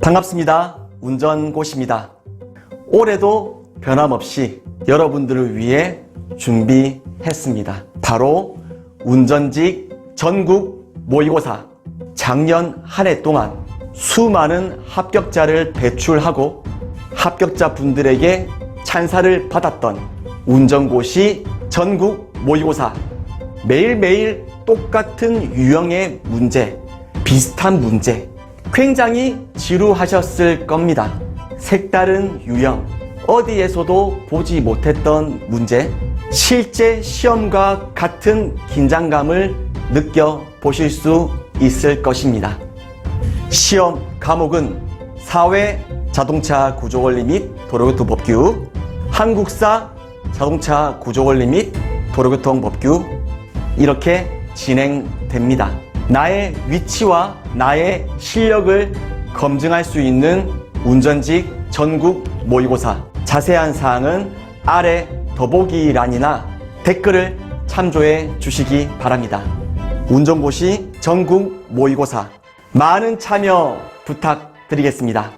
반갑습니다. 운전고시입니다. 올해도 변함없이 여러분들을 위해 준비했습니다. 바로 운전직 전국 모의고사. 작년 한 해 동안 수많은 합격자를 배출하고 합격자 분들에게 찬사를 받았던 운전고시 전국 모의고사. 매일매일 똑같은 유형의 문제, 비슷한 문제, 굉장히 지루하셨을 겁니다. 색다른 유형, 어디에서도 보지 못했던 문제, 실제 시험과 같은 긴장감을 느껴보실 수 있을 것입니다. 시험 과목은 사회 자동차 구조 원리 및 도로교통 법규, 한국사 자동차 구조 원리 및 도로교통 법규 이렇게 진행됩니다. 나의 위치와 나의 실력을 검증할 수 있는 운전직 전국 모의고사 자세한 사항은 아래 더보기란이나 댓글을 참조해 주시기 바랍니다. 운전고시 전국 모의고사 많은 참여 부탁드리겠습니다.